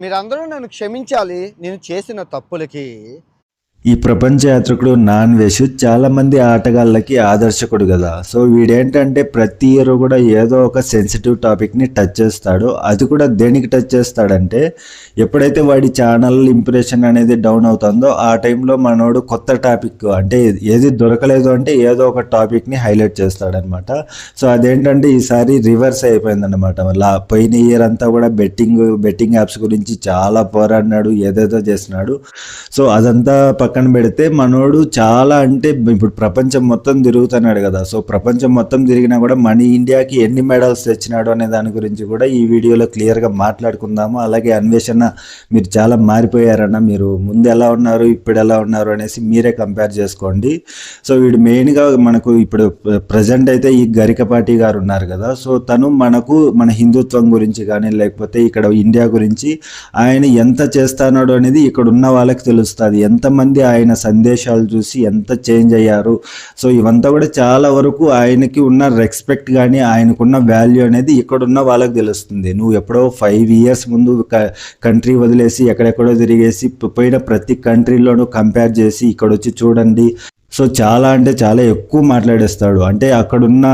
మీరందరూ నన్ను క్షమించాలి. నేను చేసిన తప్పులకి ఈ ప్రపంచ యాత్రికుడు నాన్ వెజ్ చాలా మంది ఆటగాళ్ళకి ఆదర్శకుడు కదా. సో వీడేంటంటే ప్రతి ఇయర్ కూడా ఏదో ఒక సెన్సిటివ్ టాపిక్ని టచ్ చేస్తాడు. అది కూడా దేనికి టచ్ చేస్తాడంటే ఎప్పుడైతే వాడి ఛానల్ ఇంప్రెషన్ అనేది డౌన్ అవుతుందో ఆ టైంలో మనోడు కొత్త టాపిక్ అంటే ఏది దొరకలేదు అంటే ఏదో ఒక టాపిక్ని హైలైట్ చేస్తాడనమాట. సో అదేంటంటే ఈసారి రివర్స్ అయిపోయిందనమాట. లా పోయిన ఇయర్ అంతా కూడా బెట్టింగ్ బెట్టింగ్ యాప్స్ గురించి చాలా పోరాడినాడు ఏదేదో చేసినాడు సో అదంతా పక్కన పెడితే మనోడు చాలా అంటే ఇప్పుడు ప్రపంచం మొత్తం తిరుగుతున్నాడు కదా. సో ప్రపంచం మొత్తం తిరిగినా కూడా మన ఇండియాకి ఎన్ని మెడల్స్ తెచ్చినాడు అనే దాని గురించి కూడా ఈ వీడియోలో క్లియర్గా మాట్లాడుకుందాము. అలాగే అన్వేషణ మీరు చాలా మారిపోయారన్న మీరు ముందు ఎలా ఉన్నారు ఇప్పుడు ఎలా ఉన్నారు అనేసి మీరే కంపేర్ చేసుకోండి. సో వీడు మెయిన్గా మనకు ఇప్పుడు ప్రజెంట్ అయితే ఈ గరికపాటి గారు ఉన్నారు కదా. సో తను మనకు మన హిందుత్వం గురించి కానీ లేకపోతే ఇక్కడ ఇండియా గురించి ఆయన ఎంత చేస్తానాడు అనేది ఇక్కడ ఉన్న వాళ్ళకి తెలుస్తుంది. ఎంతమంది ఆయన సందేశాలు చూసి ఎంత చేంజ్ అయ్యారు. సో ఇవంతా కూడా చాలా వరకు ఆయనకి ఉన్న రెస్పెక్ట్ కానీ ఆయనకున్న వాల్యూ అనేది ఇక్కడున్న వాళ్ళకి తెలుస్తుంది. నువ్వు ఎప్పుడో ఫైవ్ ఇయర్స్ ముందు కంట్రీ వదిలేసి ఎక్కడెక్కడో తిరిగేసి పోయిన ప్రతి కంట్రీలోనూ కంపేర్ చేసి ఇక్కడ వచ్చి చూడండి. సో చాలా అంటే చాలా ఎక్కువ మాట్లాడేస్తాడు. అంటే అక్కడున్న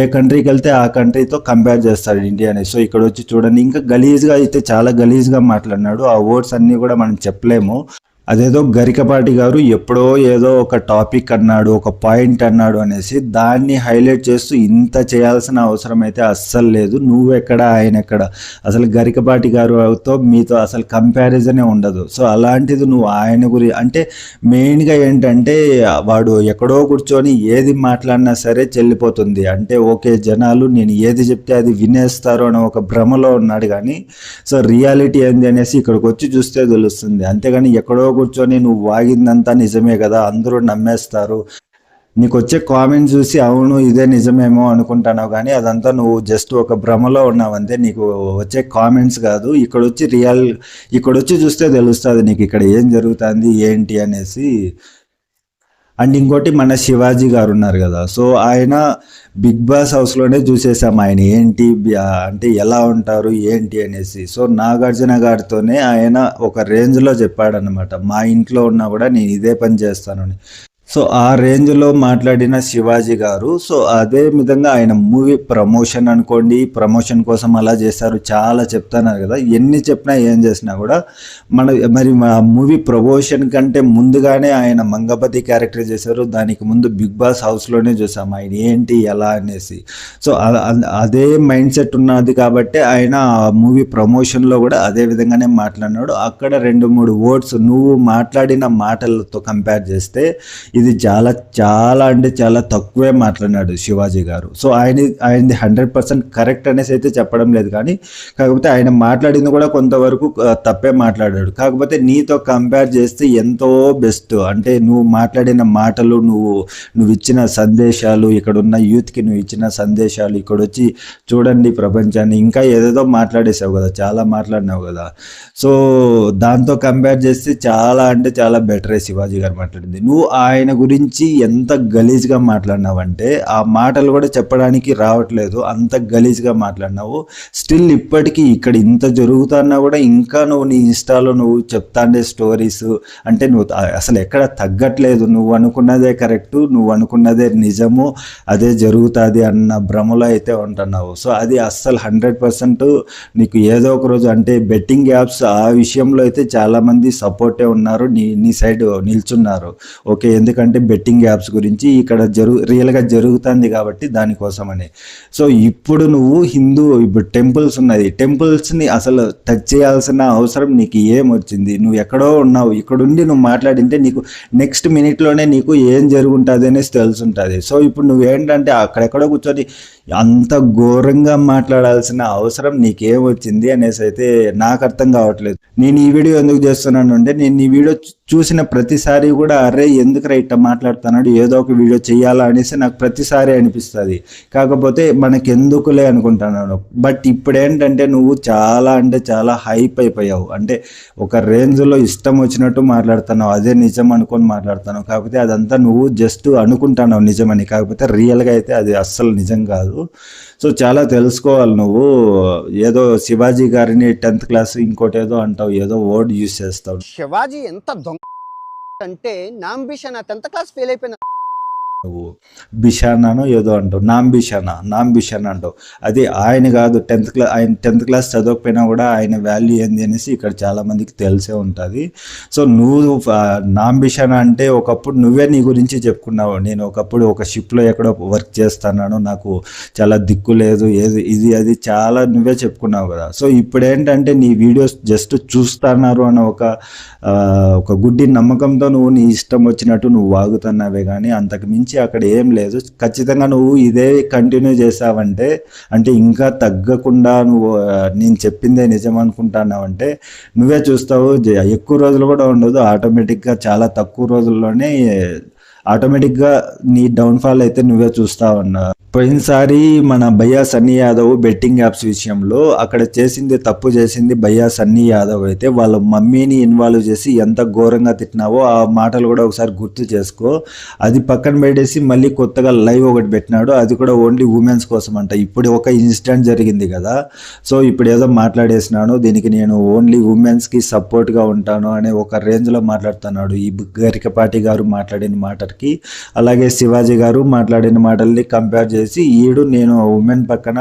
ఏ కంట్రీకి వెళ్తే ఆ కంట్రీతో కంపేర్ చేస్తాడు ఇండియాని. సో ఇక్కడ వచ్చి చూడండి. ఇంకా గలీజ్గా అయితే చాలా గలీజ్గా మాట్లాడినాడు. ఆ వర్డ్స్ అన్నీ కూడా మనం చెప్పలేము. అదేదో గరికపాటి గారు ఎప్పుడో ఏదో ఒక టాపిక్ అన్నాడు ఒక పాయింట్ అన్నాడు అనేసి దాన్ని హైలైట్ చేస్తూ ఇంత చేయాల్సిన అవసరం అయితే అస్సలు లేదు. నువ్వెక్కడ ఆయన ఎక్కడ? అసలు గరికపాటి గారుతో మీతో అసలు కంపారిజనే ఉండదు. సో అలాంటిది నువ్వు ఆయన గురి అంటే మెయిన్గా ఏంటంటే వాడు ఎక్కడో కూర్చొని ఏది మాట్లాడినా సరే చెల్లిపోతుంది. అంటే ఓకే జనాలు నేను ఏది చెప్తే అది వినేస్తారు అనే ఒక భ్రమలో ఉన్నాడు కానీ సో రియాలిటీ ఏంది అనేసి ఇక్కడికి వచ్చి చూస్తే తెలుస్తుంది. అంతేగాని ఎక్కడో కూర్చొని నువ్వు వాగిందంతా నిజమే కదా అందరూ నమ్మేస్తారు. నీకు వచ్చే కామెంట్ చూసి అవును ఇదే నిజమేమో అనుకుంటున్నావు కానీ అదంతా నువ్వు జస్ట్ ఒక భ్రమలో ఉన్నావు అంతే. నీకు వచ్చే కామెంట్స్ కాదు. ఇక్కడ వచ్చి రియల్ ఇక్కడ వచ్చి చూస్తే తెలుస్తుంది నీకు ఇక్కడ ఏం జరుగుతుంది ఏంటి అనేసి. అండ్ ఇంకోటి మన శివాజీ గారు ఉన్నారు కదా. సో ఆయన బిగ్ బాస్ హౌస్లోనే చూసేసాం ఆయన ఏంటి అంటే ఎలా ఉంటారు ఏంటి అనేసి. సో నాగార్జున గారితోనే ఆయన ఒక రేంజ్లో చెప్పాడనమాట మా ఇంట్లో ఉన్నా కూడా నేను ఇదే పని చేస్తానని. సో ఆ రేంజ్లో మాట్లాడిన శివాజీ గారు సో అదే విధంగా ఆయన మూవీ ప్రమోషన్ అనుకోండి ప్రమోషన్ కోసం అలా చేశారు చాలా చెప్తున్నారు కదా ఎన్ని చెప్పినా ఏం చేసినా కూడా మన మరి మా మూవీ ప్రమోషన్ కంటే ముందుగానే ఆయన మంగపతి క్యారెక్టర్ చేశారు దానికి ముందు బిగ్ బాస్ హౌస్లోనే చూసాం ఆయన ఏంటి ఎలా అనేసి. సో అదే మైండ్ సెట్ ఉన్నది కాబట్టి ఆయన ఆ మూవీ ప్రమోషన్లో కూడా అదే విధంగానే మాట్లాడినాడు. అక్కడ రెండు మూడు వర్డ్స్ నువ్వు మాట్లాడిన మాటలతో కంపేర్ చేస్తే ఇది చాలా చాలా అంటే చాలా తక్కువే మాట్లాడినాడు శివాజీ గారు. సో ఆయన ఆయనది హండ్రెడ్ పర్సెంట్ కరెక్ట్ అనేసి అయితే చెప్పడం లేదు కానీ కాకపోతే ఆయన మాట్లాడింది కూడా కొంతవరకు తప్పే మాట్లాడాడు. కాకపోతే నీతో కంపేర్ చేస్తే ఎంతో బెస్ట్ అంటే నువ్వు మాట్లాడిన మాటలు నువ్వు నువ్వు ఇచ్చిన సందేశాలు ఇక్కడ ఉన్న యూత్కి నువ్వు ఇచ్చిన సందేశాలు ఇక్కడ వచ్చి చూడండి ప్రపంచాన్ని. ఇంకా ఏదేదో మాట్లాడేసావు కదా చాలా మాట్లాడినావు కదా. సో దాంతో కంపేర్ చేస్తే చాలా అంటే చాలా బెటరే శివాజీ గారు మాట్లాడింది. నువ్వు ఆయన గురించి ఎంత గలీజ్గా మాట్లాడినావంటే ఆ మాటలు కూడా చెప్పడానికి రావట్లేదు అంత గలీజ్గా మాట్లాడినావు. స్టిల్ ఇప్పటికీ ఇక్కడ ఇంత జరుగుతున్నా కూడా ఇంకా నువ్వు నీ ఇన్స్టాలో నువ్వు చెప్తాండే స్టోరీస్ అంటే నువ్వు అసలు ఎక్కడ తగ్గట్లేదు. నువ్వు అనుకున్నదే కరెక్ట్ నువ్వు అనుకున్నదే నిజము అదే జరుగుతుంది అన్న భ్రమలో అయితే ఉంటున్నావు. సో అది అస్సలు హండ్రెడ్ పర్సెంట్ నీకు ఏదో ఒక రోజు అంటే బెట్టింగ్ యాప్స్ ఆ విషయంలో అయితే చాలామంది సపోర్టే ఉన్నారు నీ నీ సైడ్ నిల్చున్నారు. ఓకే ఎందుకు ఎందుకంటే బెట్టింగ్ యాప్స్ గురించి ఇక్కడ జరుగు రియల్గా జరుగుతుంది కాబట్టి దానికోసమని. సో ఇప్పుడు నువ్వు హిందూ ఇప్పుడు టెంపుల్స్ ఉన్నది. టెంపుల్స్ని అసలు టచ్ చేయాల్సిన అవసరం నీకు ఏమొచ్చింది నువ్వు ఎక్కడో ఉన్నావు. ఇక్కడుండి నువ్వు మాట్లాడింటే నీకు నెక్స్ట్ మినిట్లోనే నీకు ఏం జరుగుంటుంది అనేసి తెలుసుంటుంది. సో ఇప్పుడు నువ్వేంటంటే అక్కడెక్కడో కూర్చొని అంత ఘోరంగా మాట్లాడాల్సిన అవసరం నీకేం వచ్చింది అనేసి అయితే నాకు అర్థం కావట్లేదు. నేను ఈ వీడియో ఎందుకు చేస్తున్నాను అంటే నేను ఈ వీడియో చూసిన ప్రతిసారి కూడా అరే ఎందుకు రైట్ మాట్లాడుతున్నాడు ఏదో ఒక వీడియో చేయాలా అనేసి నాకు ప్రతిసారి అనిపిస్తుంది. కాకపోతే మనకి ఎందుకులే అనుకుంటున్నాను. బట్ ఇప్పుడు ఏంటంటే నువ్వు చాలా అంటే చాలా హైప్ అయిపోయావు. అంటే ఒక రేంజ్లో ఇష్టం వచ్చినట్టు మాట్లాడుతున్నావు. అదే నిజం అనుకొని మాట్లాడుతున్నావు. కాకపోతే అదంతా నువ్వు జస్ట్ అనుకుంటున్నావు నిజమని. కాకపోతే రియల్గా అయితే అది అస్సలు నిజం కాదు. కాదు సో చాలా తెలుసుకోవాలి నువ్వు. ఏదో శివాజీ గారిని టెన్త్ క్లాస్ ఇంకోటి ఏదో అంటావు ఏదో వర్డ్ యూస్ చేస్తావు. శివాజీ ఎంత దొంగ అంటే నా అంబిషన్ టెన్త్ క్లాస్ ఫెయిల్ అయిపోయిన నువ్వు బిషానానో ఏదో అంటావు. నాంబిషానా బిషానా? అంటావు. అది ఆయన కాదు టెన్త్ క్లాస్ ఆయన టెన్త్ క్లాస్ చదవకపోయినా కూడా ఆయన వాల్యూ ఏంది అనేసి ఇక్కడ చాలామందికి తెలిసే ఉంటుంది. సో నువ్వు ఆ, అంటే ఒకప్పుడు నువ్వే నీ గురించి చెప్పుకున్నావు. నేను ఒకప్పుడు ఒక షిప్లో ఎక్కడో వర్క్ చేస్తున్నాను నాకు చాలా దిక్కు లేదు ఏది ఇది అది చాలా నువ్వే చెప్పుకున్నావు కదా. సో ఇప్పుడు ఏంటంటే నీ వీడియోస్ జస్ట్ చూస్తున్నారు అన్న ఒక ఒక గుడ్డి నమ్మకంతో నువ్వు నీ ఇష్టం వచ్చినట్టు నువ్వు వాగుతున్నావే కానీ అంతకు మించి అక్కడ ఏం లేదు. ఖచ్చితంగా నువ్వు ఇదే కంటిన్యూ చేసావంటే అంటే ఇంకా తగ్గకుండా నువ్వు నేను చెప్పిందే నిజం అనుకుంటున్నావంటే నువ్వే చూస్తావు. ఎక్కువ రోజులు కూడా ఉండదు. ఆటోమేటిక్గా చాలా తక్కువ రోజుల్లోనే ఆటోమేటిక్గా నీ డౌన్ఫాల్ అయితే నువ్వే చూస్తావు పోయినసారి మన భయ్యా సన్నీ యాదవ్ బెట్టింగ్ యాప్స్ విషయంలో అక్కడ చేసింది తప్పు చేసింది భయ్యా సన్నీ యాదవ్ అయితే వాళ్ళ మమ్మీని ఇన్వాల్వ్ చేసి ఎంత ఘోరంగా తిట్టినావో ఆ మాటలు కూడా ఒకసారి గుర్తు చేసుకో. అది పక్కన పెట్టేసి మళ్ళీ కొత్తగా లైవ్ ఒకటి పెట్టినాడు. అది కూడా ఓన్లీ ఉమెన్స్ కోసం అంట ఇప్పుడు ఒక ఇన్సిడెంట్ జరిగింది కదా. సో ఇప్పుడు ఏదో మాట్లాడేసినాను. దీనికి నేను ఓన్లీ ఉమెన్స్కి సపోర్ట్గా ఉంటాను అనే ఒక రేంజ్లో మాట్లాడుతున్నాడు. ఈ గరికపాటి గారు మాట్లాడిన మాటకి అలాగే శివాజీ గారు మాట్లాడిన మాటల్ని కంపేర్ చేసి ఈడు నేను ఉమెన్ పక్కన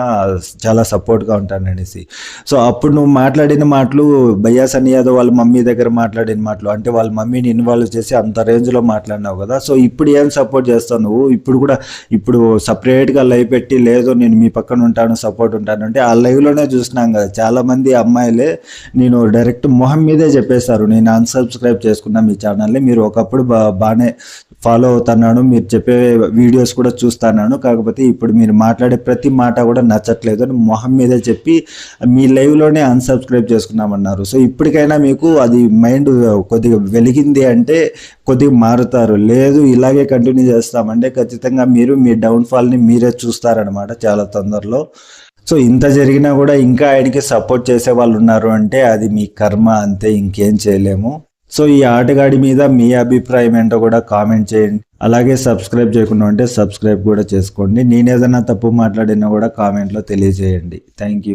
చాలా సపోర్ట్గా ఉంటాను అనేసి. సో అప్పుడు నువ్వు మాట్లాడిన మాటలు భయ్యా సన్ని యాదవ్ వాళ్ళ మమ్మీ దగ్గర మాట్లాడిన మాటలు అంటే వాళ్ళ మమ్మీని ఇన్వాల్వ్ చేసి అంత రేంజ్లో మాట్లాడినావు కదా. సో ఇప్పుడు ఏం సపోర్ట్ చేస్తావు నువ్వు? ఇప్పుడు కూడా ఇప్పుడు సపరేట్గా లైవ్ పెట్టి లేదు నేను మీ పక్కన ఉంటాను సపోర్ట్ ఉంటాను అంటే ఆ లైవ్లోనే చూసినాం కదా. చాలామంది అమ్మాయిలే నేను డైరెక్ట్ మొహం మీదే చెప్పేశారు నేను అన్సబ్స్క్రైబ్ చేసుకున్నా మీ ఛానల్ని మీరు ఒకప్పుడు బాగానే ఫాలో అవుతున్నాను. మీరు చెప్పే వీడియోస్ కూడా చూస్తున్నాను. కాకపోతే ఇప్పుడు మీరు మాట్లాడే ప్రతి మాట కూడా నచ్చట్లేదు అని మొహం మీదే చెప్పి మీ లైవ్లోనే అన్సబ్స్క్రైబ్ చేసుకున్నామన్నారు. సో ఇప్పటికైనా మీకు అది మైండ్ కొద్దిగా వెలిగింది అంటే కొద్దిగా మారుతారు. లేదు ఇలాగే కంటిన్యూ చేస్తామంటే ఖచ్చితంగా మీరు మీ డౌన్ఫాల్ని మీరే చూస్తారనమాట చాలా తొందరలో. సో ఇంత జరిగినా కూడా ఇంకా ఆయనకి సపోర్ట్ చేసే వాళ్ళు ఉన్నారు అంటే అది మీ కర్మ అంతే ఇంకేం చేయలేము. సో ఈ ఆటగాడి మీద మీ అభిప్రాయం ఏంటో కూడా కామెంట్ చేయండి. అలాగే సబ్స్క్రైబ్ చేయకుండా ఉంటే సబ్స్క్రైబ్ కూడా చేసుకోండి. నేను ఏదైనా తప్పు మాట్లాడినా కూడా కామెంట్లో తెలియజేయండి. Thank you.